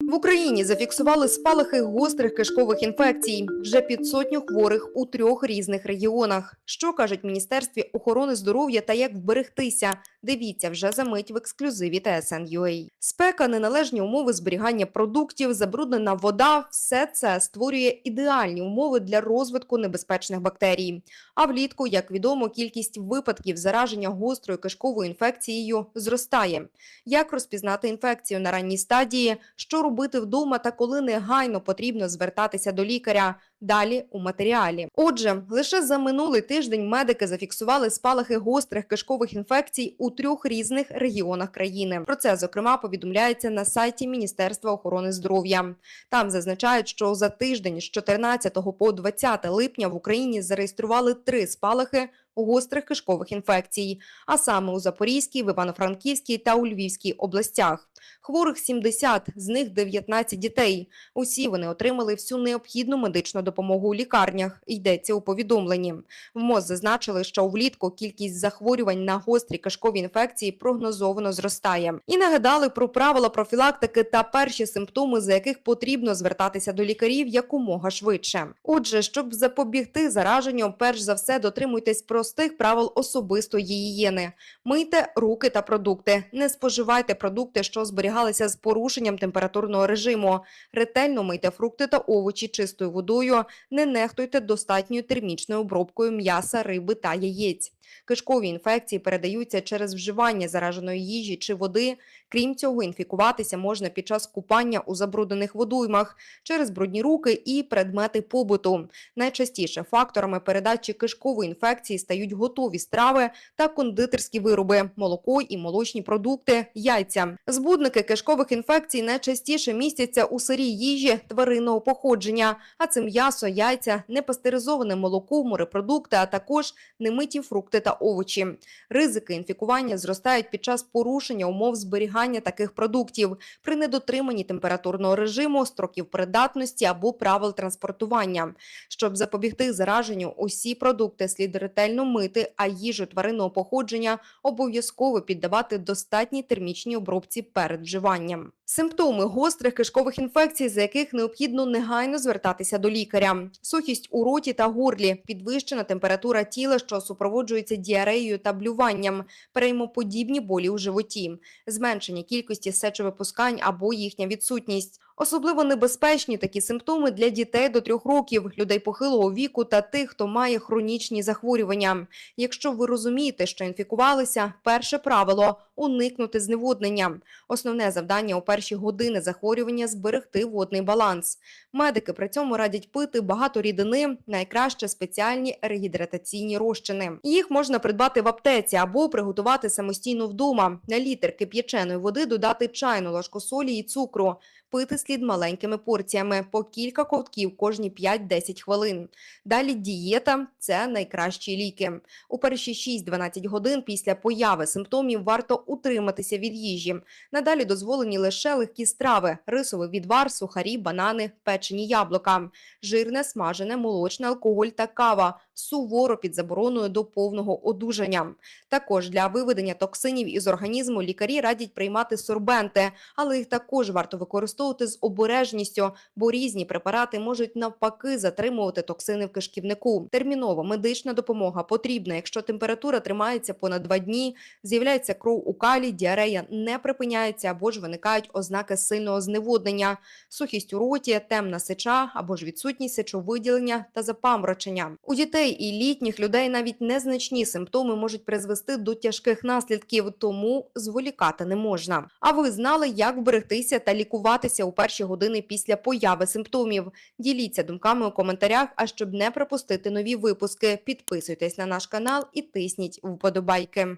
В Україні зафіксували спалахи гострих кишкових інфекцій. Вже під сотню хворих у трьох різних регіонах. Що кажуть Міністерстві охорони здоров'я та як вберегтися? Дивіться вже за мить в ексклюзиві TSN.ua. Спека, неналежні умови зберігання продуктів, забруднена вода – все це створює ідеальні умови для розвитку небезпечних бактерій. А влітку, як відомо, кількість випадків зараження гострою кишковою інфекцією зростає. Як розпізнати інфекцію на ранній стадії, що робити вдома та коли негайно потрібно звертатися до лікаря. Далі у матеріалі. Отже, лише за минулий тиждень медики зафіксували спалахи гострих кишкових інфекцій у трьох різних регіонах країни. Про це зокрема повідомляється на сайті Міністерства охорони здоров'я. Там зазначають, що за тиждень з 14 по 20 липня в Україні зареєстрували три спалахи гострих кишкових інфекцій, а саме у Запорізькій, в Івано-Франківській та у Львівській областях. Хворих 70, з них 19 дітей. Усі вони отримали всю необхідну медичну допомогу у лікарнях. Йдеться у повідомленні. В МОЗ зазначили, що влітку кількість захворювань на гострі кишкові інфекції прогнозовано зростає. І нагадали про правила профілактики та перші симптоми, за яких потрібно звертатися до лікарів якомога швидше. Отже, щоб запобігти зараженню, перш за все дотримуйтесь простих правил особистої гігієни. Мийте руки та продукти. Не споживайте продукти, що зберігалися з порушенням температурного режиму. Ретельно мийте фрукти та овочі чистою водою. Не нехтуйте достатньою термічною обробкою м'яса, риби та яєць. Кишкові інфекції передаються через вживання зараженої їжі чи води. Крім цього, інфікуватися можна під час купання у забруднених водоймах через брудні руки і предмети побуту. Найчастіше факторами передачі кишкової інфекції стають готові страви та кондитерські вироби, молоко і молочні продукти, яйця. Збудники кишкових інфекцій найчастіше містяться у сирій їжі тваринного походження, а це м'ясо, яйця, непастеризоване молоко, морепродукти, а також немиті фрукти та овочі. Ризики інфікування зростають під час порушення умов зберігання таких продуктів при недотриманні температурного режиму, строків придатності або правил транспортування. Щоб запобігти зараженню, усі продукти слід ретельно мити, а їжу тваринного походження обов'язково піддавати достатній термічній обробці перед вживанням. Симптоми гострих кишкових інфекцій, за яких необхідно негайно звертатися до лікаря: сухість у роті та горлі, підвищена температура тіла, що супроводжується діареєю та блюванням, переймоподібні болі у животі, зменшення кількості сечовипускань або їхня відсутність. Особливо небезпечні такі симптоми для дітей до трьох років, людей похилого віку та тих, хто має хронічні захворювання. Якщо ви розумієте, що інфікувалися, перше правило уникнути зневоднення. Основне завдання у перші години захворювання зберегти водний баланс. Медики при цьому радять пити багато рідини, найкраще спеціальні регідратаційні розчини. Їх можна придбати в аптеці або приготувати самостійно вдома. На літр кип'яченої води додати чайну ложку солі і цукру. Пити слід маленькими порціями по кілька ковтків кожні 5-10 хвилин. Далі дієта це найкращі ліки. У перші 6-12 годин після появи симптомів варто утриматися від їжі. Надалі дозволені лише легкі страви: рисовий відвар, сухарі, банани, печені яблука, жирне, смажене, молочне, алкоголь та кава. Суворо під забороною до повного одужання. Також для виведення токсинів із організму лікарі радять приймати сорбенти, але їх також варто використовувати з обережністю, бо різні препарати можуть навпаки затримувати токсини в кишківнику. Термінова медична допомога потрібна, якщо температура тримається понад два дні, з'являється кров у калі, діарея не припиняється або ж виникають ознаки сильного зневоднення, сухість у роті, темна сеча або ж відсутність сечовиділення та запаморочення. У дітей і літніх людей навіть незначні симптоми можуть призвести до тяжких наслідків, тому зволікати не можна. А ви знали, як вберегтися та лікуватися у перші години після появи симптомів? Діліться думками у коментарях. А щоб не пропустити нові випуски, підписуйтесь на наш канал і тисніть вподобайки.